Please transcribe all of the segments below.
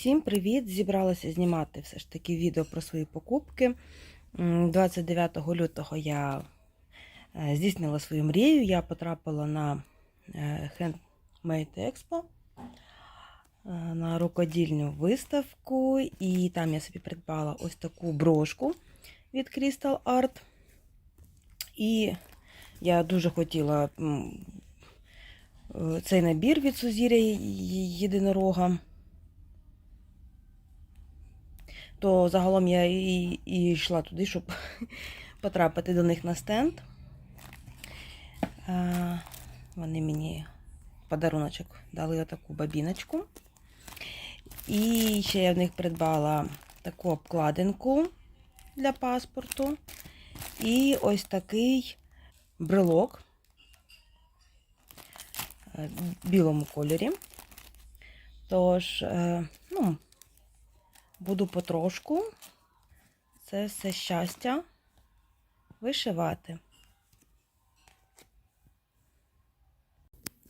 Всім привіт! Зібралася знімати все ж таки відео про свої покупки. 29 лютого я е, здійснила свою мрію. Я потрапила на е, Handmade Expo, е, на рукодільну виставку, і там я собі придбала ось таку брошку від Crystal Art. І я дуже хотіла цей набір від Сузір'я єдинорога. То загалом я і, і йшла туди, щоб потрапити до них на стенд. Вони мені подаруночок дали отаку бабіночку. І ще я в них придбала таку обкладинку для паспорту. І ось такий брелок в білому кольорі. Тож, е, ну, буду потрошку це все щастя вишивати.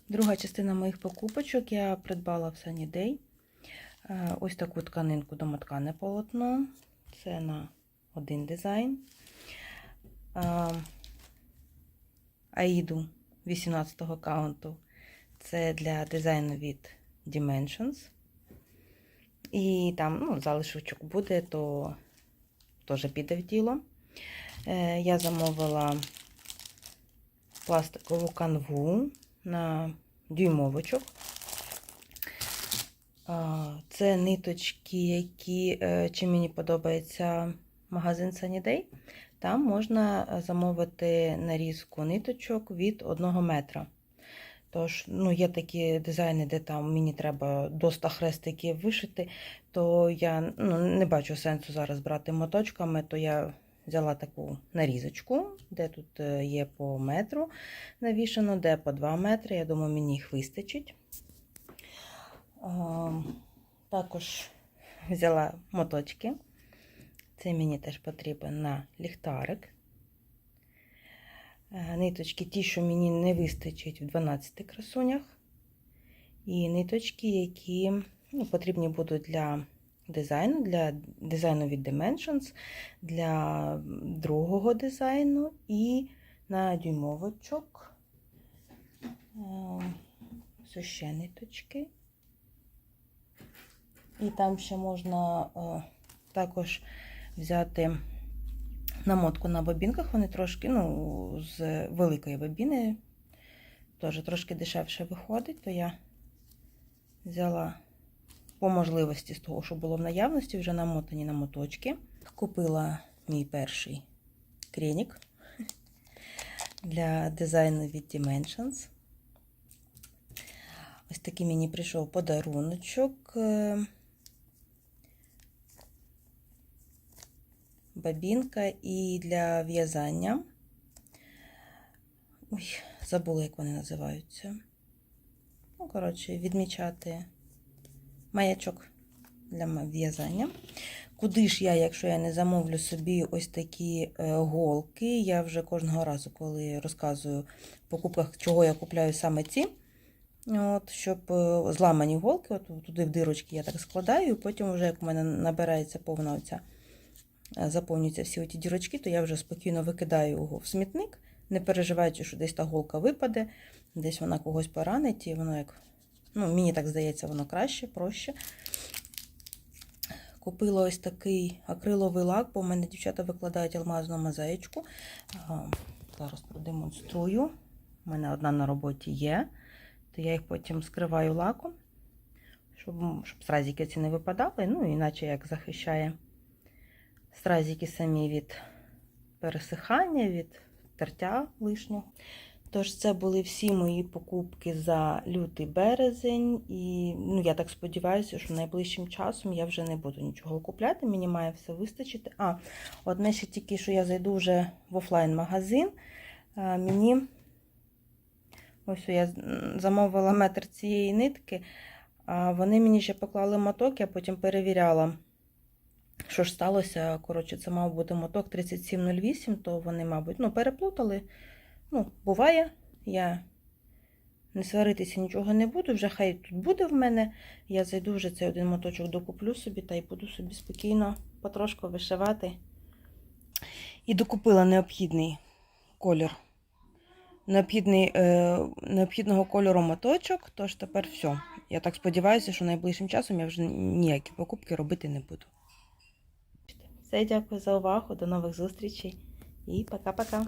Друга частина моїх покупочок я придбала в. Е, Ось таку тканинку домоткане полотно. Це на один дизайн. Е, Аїду 18-го каунту. Це для дизайну від Dimensions. І там ну, залишочок буде, то теж піде в діло. Е, я замовила пластикову канву на дюймовочок. Це ниточки, які, е, чим мені подобається магазин Sunny Там можна замовити нарізку ниточок від 1 метра. Тож, ну, є такі дизайни, де там мені треба до 100 хрестиків вишити, то я ну, не бачу сенсу зараз брати моточками, то я взяла таку нарізочку, де тут е, є по метру навішано, де по 2 метри. Я думаю, мені їх вистачить. А, також взяла моточки. Це мені теж потрібен на ліхтарик. Е, Ниточки ті, що мені не вистачить в 12 красунях. І ниточки, які ну, потрібні будуть для дизайну, для дизайну від Dimensions, для другого дизайну і на дюймовочок. Ось ще ниточки. І там ще можна е, також взяти намотку на бобінках, вони трошки, ну, з великої бобіни, теж трошки дешевше виходить, то я взяла по можливості з того, що було в наявності, вже намотані на моточки. Купила мій перший кренік для дизайну від Dimensions. Ось такий мені прийшов подаруночок. Бабінка і для в'язання. Ой, забула, як вони називаються. Ну, коротше, відмічати маячок для в'язання. Куди ж я, якщо я не замовлю собі ось такі е, голки, я вже кожного разу, коли розказую в покупках, чого я купляю саме ці, от, щоб е, зламані голки, от туди в дирочки я так складаю, і потім, вже як у мене набирається повна оця заповнюються всі ті дірочки, то я вже спокійно викидаю його в смітник, не переживаючи, що десь та голка випаде, десь вона когось поранить, і воно як, ну, мені так здається, воно краще, проще. Купила ось такий акриловий лак, бо в мене дівчата викладають алмазну мозаїчку. Зараз продемонструю. У мене одна на роботі є, то я їх потім скриваю лаком, щоб щоб сразики ці не випадали, ну, іначе як захищає стразики самі від пересихання, від тертя лишнього. Тож, це були всі мої покупки за лютий березень. І ну, я так сподіваюся, що найближчим часом я вже не буду нічого купляти, мені має все вистачити. А, одне ще тільки, що я зайду вже в офлайн-магазин. Мені ось я замовила метр цієї нитки, вони мені ще поклали моток, я потім перевіряла. Що ж сталося? Коротше, це мав бути моток 3708, то вони, мабуть, ну, переплутали. Ну, буває, я Не сваритися нічого не буду, вже хай тут буде в мене. Я зайду вже цей один моточок докуплю собі та й буду собі спокійно потрошку вишивати. І докупила необхідний колір. Необхідний, е, необхідного кольору моточок, тож тепер все. Я так сподіваюся, що найближчим часом я вже ніякі покупки робити не буду. Все, дякую за увагу, до нових зустрічей і пока-пока.